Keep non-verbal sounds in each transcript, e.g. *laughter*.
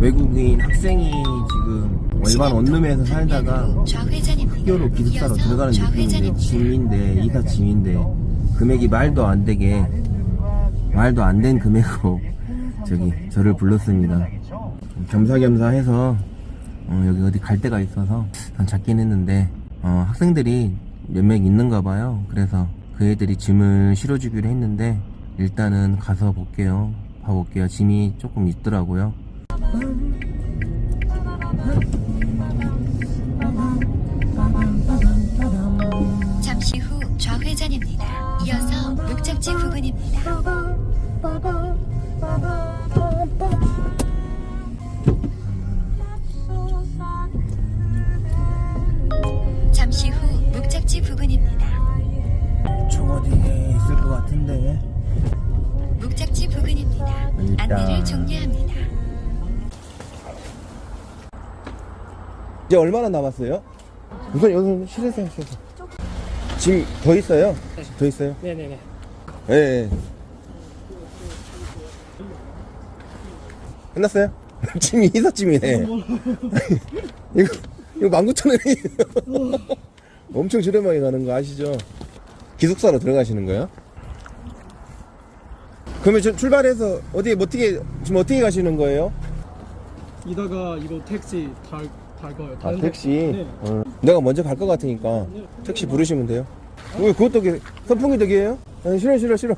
외국인 학생이 지금 월반 원룸에서 살다가. 학교로 기숙사로 들어가는 느낌인데. 짐인데 이사 짐인데 금액이 말도 안 되게 말도 안 된 금액으로 저기 저를 불렀습니다. 겸사겸사 어, 여기 어디 갈 데가 있어서 난 찾긴 했는데 어, 학생들이 몇명 있는가 봐요. 그래서 그 애들이 짐을 실어주기로 했는데 일단은 가서 볼게요. 봐볼게요. 짐이 조금 있더라고요. 잠시 후 좌회전입니다. 이어서 목적지 부근입니다. 잠시 후 목적지 부근입니다. 총 어디에 있을 것 같은데. 목적지 부근입니다. 안내를 종료합니다. 이제 얼마나 남았어요? 우선 여기서 실으세요, 실으세요. 짐더 있어요? 더 있어요? 네네네. 예, 예. 끝났어요? *laughs* 짐이 이삿짐이네. *laughs* 이거, 이거 19,000원이에요. *laughs* 엄청 저렴하게 가는 거 아시죠? 기숙사로 들어가시는 거예요? 그러면 저 출발해서 어디, 어떻게, 지금 어떻게 가시는 거예요? 이따가 이거 택시 탈, 탈 거예요. 아, 택시? 네. 어. 내가 먼저 갈 것 같으니까 택시 부르시면 돼요. 왜 그것도 게- 선풍기 덕이에요? 아니, 싫어, 싫어, 싫어.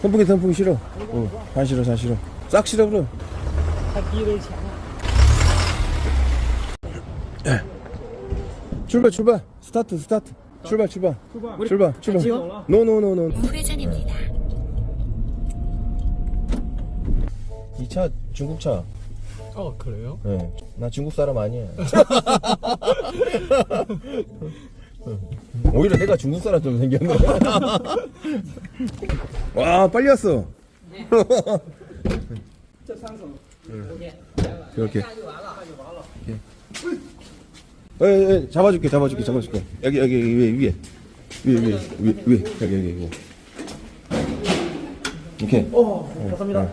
선풍기, 선풍기 싫어. 응, 다 싫어, 다 싫어. 싹 싫어, 그럼. 차. 출발, 출발. 스타트, 스타트. 출발, 출발. 출발. 출발, 출발. 지금? 노, 노, 노, 노. 우회전입니다. 이차 중국차. 어 그래요? 네. 나 중국 사람 아니야. *laughs* 오히려 내가 중국 사람 좀 생겼네. *laughs* 와, 빨리 왔어. 이렇게. 예, 예, 잡아줄게, 잡아줄게, 잡아줄게. 여기, 여기, 위에, 위에. 위에, 위에, 위에, 위에. 여기, 여기, 여기. 이렇게. 어 감사합니다.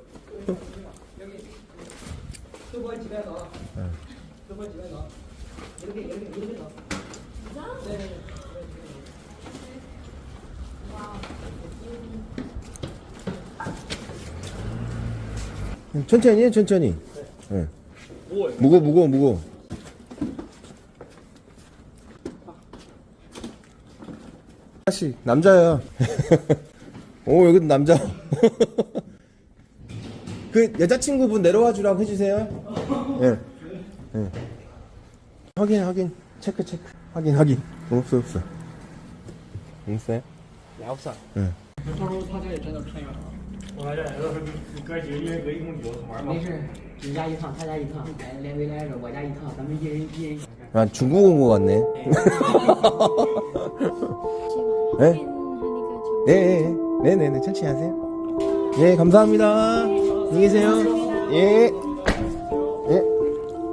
음. 천천히 천천히. 예. 네. 네. 무거 무거 무거. 다시 남자야. *laughs* 오 여기 남자. *laughs* 그 여자친구분 내려와 주라고 해주세요. 예. 네. 네. 확인, 확인. 체크, 체크. 확인, 확인. 없어, 없어. 없어요? 也不算。 예. 到时候他这也真的偏远了。我来这来了，你哥几个一人隔一公里玩嘛没。事，你家一趟，他家一趟，来来回来着，我家一趟，咱们一人一人。 아, 중국 온 것 같네. 네? 네, 네, 네, 네, 네, 천천히 하세요. 예, 감사합니다. 안녕히 계세요. 예.